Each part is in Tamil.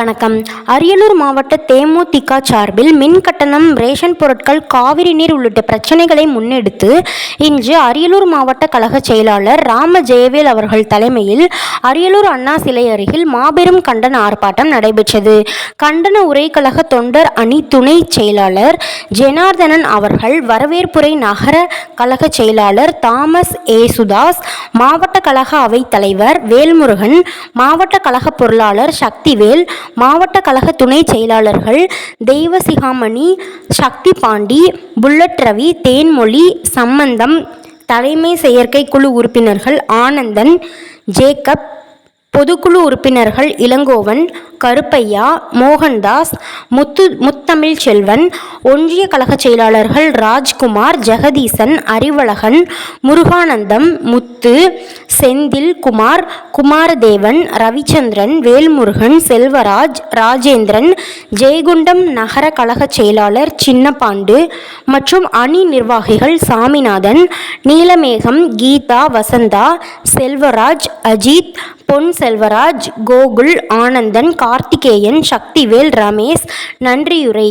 வணக்கம். அரியலூர் மாவட்ட தேமுதிக சார்பில் மின் கட்டணம் ரேஷன் பொருட்கள் காவிரி நீர் உள்ளிட்ட பிரச்சனைகளை முன்னெடுத்து இன்று அரியலூர் மாவட்ட கழக செயலாளர் ராம ஜெயவேல் அவர்கள் தலைமையில் அரியலூர் அண்ணா சிலை அருகில் மாபெரும் கண்டன ஆர்ப்பாட்டம் நடைபெற்றது. கண்டன உரை கழக தொண்டர் அணி துணை செயலாளர் ஜெனார்தனன் அவர்கள் வரவேற்புரை நகர கழக செயலாளர் தாமஸ் ஏசுதாஸ் மாவட்ட கழக அவைத் தலைவர் வேல்முருகன் மாவட்ட கழக பொருளாளர் சக்திவேல் மாவட்ட கழக துணை செயலாளர்கள் தெய்வசிகாமணி சக்தி பாண்டி புல்லட் ரவி தேன்மொழி சம்பந்தம் தலைமை செயற்கை குழு உறுப்பினர்கள் ஆனந்தன் ஜேக்கப் பொதுக்குழு உறுப்பினர்கள் இளங்கோவன் கருப்பையா மோகன்தாஸ் முத்து முத்தமிழ் செல்வன் ஒன்றிய கழக செயலாளர்கள் ராஜ்குமார் ஜெகதீசன் அறிவழகன் முருகானந்தம் முத்து செந்தில் குமார் குமாரதேவன் ரவிச்சந்திரன் வேல்முருகன் செல்வராஜ் ராஜேந்திரன் ஜெயகுண்டம் நகர கழக செயலாளர் சின்னபாண்டு மற்றும் அணி நிர்வாகிகள் சாமிநாதன் நீலமேகம் கீதா வசந்தா செல்வராஜ் அஜித் பொன் செல்வராஜ் கோகுல் ஆனந்தன் கார்த்திகேயன் சக்திவேல் ரமேஷ் நன்றியுரை.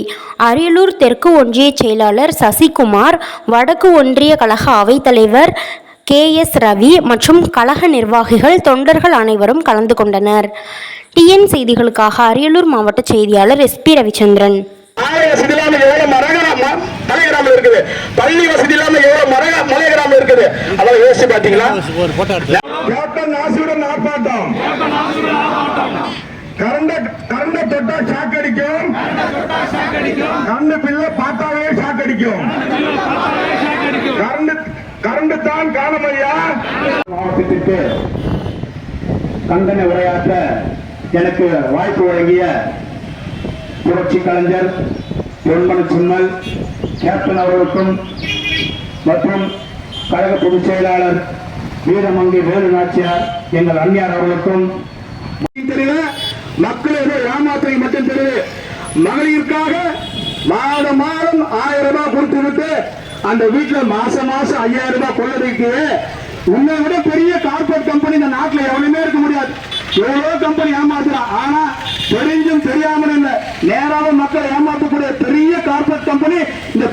அரியலூர் தெற்கு ஒன்றிய செயலாளர் சசிகுமார் வடக்கு ஒன்றிய கழக அவைத்தலைவர் கே எஸ் ரவி மற்றும் கழக நிர்வாகிகள் தொண்டர்கள் அனைவரும் கலந்து கொண்டனர். டிஎன் செய்திகளுக்காக அரியலூர் மாவட்ட செய்தியாளர் எஸ்பி ரவிச்சந்திரன். ஆலய வசதி இல்லாம எவ்வளவு மரகிராம மலை கிராமம் இருக்குது. பள்ளி வசதி இல்லாம எவ்வளவு மலை கிராமம் இருக்குது. அதெல்லாம் யோசிச்சு பாத்தீங்களா? ஒரு ஆர்ப்பாட்டம். கரண்ட கரண்ட தொட்டா சாக்கடிக்கும். கண்ணு பிள்ளை பில்ல பார்த்தாவே ஷாக் அடிக்கும் கரண்ட் கரண்ட் தான் காணமையா மாவட்டத்திற்கு கண்டன உரையாற்ற எனக்கு வாய்ப்பு வழங்கிய புரட்சி கலைஞர் பொன்மன சும்மல் கேப்டன் அவர்களுக்கும் மற்றும் கழக பொதுச் செயலாளர் வீரமங்கை வேலு நாச்சியார் எங்கள் அந்நியார் அவர்களுக்கும். தெரியல மக்கள் ஏமாற்றை மட்டும் தெரியுது மகளிருக்காக மாதம் மாதம் ஆயிரம் ரூபாய் கொடுத்து விட்டு அந்த வீட்டுல மாசம் மாசம் ஐயாயிரம் ரூபாய் கொள்ளடிக்கு உங்களை விட பெரிய கார்பரேட் கம்பெனி இந்த நாட்டுல எவனுமே இருக்க முடியாது. எவ்வளவு கம்பெனி ஏமாத்துறான். ஆனா தெரிஞ்சும் தெரியாமல் இல்ல. நேராக மக்கள் ஏமாற்றக்கூடிய பெரிய கார்பரேட் கம்பெனி இந்த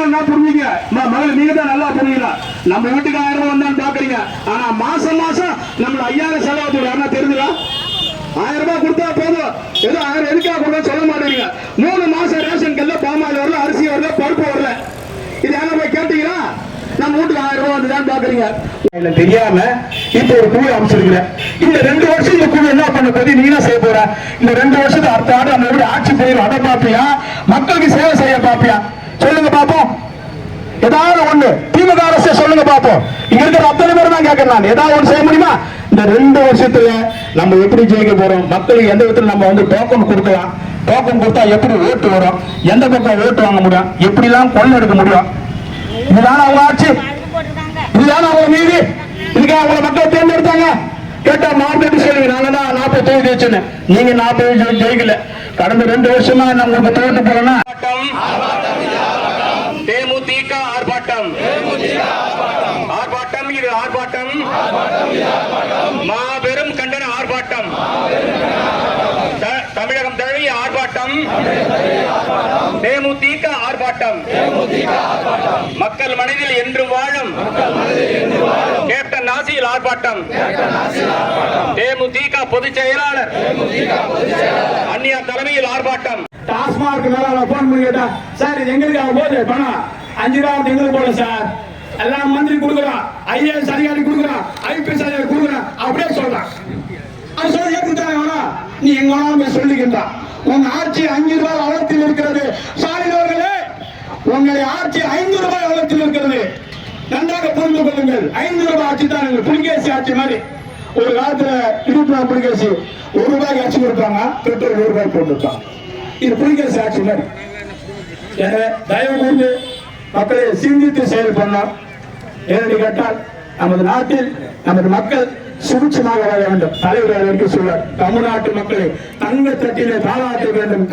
புரிஞ்சுங்க? நீங்க தான் நல்லா நம்ம வீட்டுக்கு ஆயிரம் ரூபாய் வந்தான்னு பாக்குறீங்க ஆனா மாசம் மாசம் நம்மள ஐயாயிரம் செலவு ஆயிரம் ரூபாய் கொடுத்தா போதும். ஏதோ ஆயிரம் எதுக்காக கொடுத்தா சொல்ல மாட்டேங்க. மூணு மாசம் ரேஷன் கல்ல பாமாயில் வரல அரிசி வரல பருப்பு வரல. இது யாரும் போய் கேட்டீங்களா? நம்ம வீட்டுக்கு ஆயிரம் ரூபாய் வந்துதான் பாக்குறீங்க தெரியாம இப்ப ஒரு குழு அமைச்சிருக்கிறேன் இந்த ரெண்டு வருஷம் இந்த குழு என்ன பண்ண நீ என்ன செய்ய போற? இந்த ரெண்டு வருஷத்துக்கு அடுத்த ஆண்டு அந்த ஆட்சி போயிடும் அதை பாப்பியா மக்களுக்கு சேவை செய்ய பாப்பியா சொல்லுங்க பாப்போம். ஏதாவது ஒண்ணு திமுக அரசு சொல்லுங்க பார்ப்போம். இங்க இருக்கிற அத்தனை பேர் தான் கேட்கறேன் நான். ஏதாவது ஒண்ணு செய்ய முடியுமா? இந்த ரெண்டு வருஷத்துல நம்ம எப்படி ஜெயிக்க போறோம்? மக்களுக்கு எந்த விதத்துல நம்ம வந்து டோக்கன் கொடுக்கலாம்? டோக்கன் கொடுத்தா எப்படி ஓட்டு வரும்? எந்த பக்கம் ஓட்டு வாங்க முடியும்? எப்படி எல்லாம் கொள்ள எடுக்க முடியும்? இதுதானே அவங்க ஆட்சி. இதுதானே அவங்க நீதி. இதுக்காக அவங்க மக்கள் தேர்ந்தெடுத்தாங்க. கேட்டா மார்க்கெட் சொல்லுங்க நாங்க தான் நாற்பது தொகுதி வச்சுன்னு நீங்க நாற்பது ஜெயிக்கல. கடந்த ரெண்டு வருஷமா நம்ம உங்களுக்கு தோட்டு போறோம்னா தேமுதிக ஆர்ப்பாட்டம் ஆர்ப்பாட்டம் இது ஆர்ப்பாட்டம் மாபெரும் கண்டன ஆர்ப்பாட்டம். தமிழகம் தழுவிய ஆர்ப்பாட்டம். தேமுதிக ஆர்ப்பாட்டம். மக்கள் மனதில் என்று வாழும் கேப்டன் நாசியில் ஆர்ப்பாட்டம். தேமுதிக பொதுச் செயலாளர் அந்நியா தலைமையில் ஆர்ப்பாட்டம். டாஸ்மாக் மேல போன் பண்ணி கேட்டா சார் இது எங்களுக்கு ஆக போகுது பணம். அஞ்சு ரூபா எங்களுக்கு போல சார். எல்லாம் மந்திரி கொடுக்குறான். ஐஏஎஸ் அதிகாரி கொடுக்குறான். ஐபிஎஸ் நீ எங்க வேணாலும் போய் உங்க ஆட்சி அஞ்சு ரூபாய் வளத்தில் இருக்கிறது. சாலினவர்களே உங்களை ஆட்சி ஐந்து ரூபாய் வளத்தில் இருக்கிறது. நன்றாக புரிந்து கொள்ளுங்கள். ஐந்து ரூபாய் ஆட்சி தான் எங்கள் புலிகேசி ஆட்சி மாதிரி. ஒரு காலத்துல இருபத்தி புலிகேசி ஒரு ரூபாய்க்கு ஆட்சி கொடுப்பாங்க பெட்ரோல் ஒரு ரூபாய் போட்டுருப்பாங்க இது புலிகேசி ஆட்சி மாதிரி. எனவே தயவு கூர்ந்து மக்களை சிந்தித்து செயல்படணும். ஏன்னு கேட்டால் நமது நாட்டில் நமது மக்கள் சுபிட்சமாக வாழ வேண்டும். தலைவர் அதற்கு சொல்வார். தமிழ்நாட்டு மக்களை தங்க தட்டிலே தாளாட்ட வேண்டும்.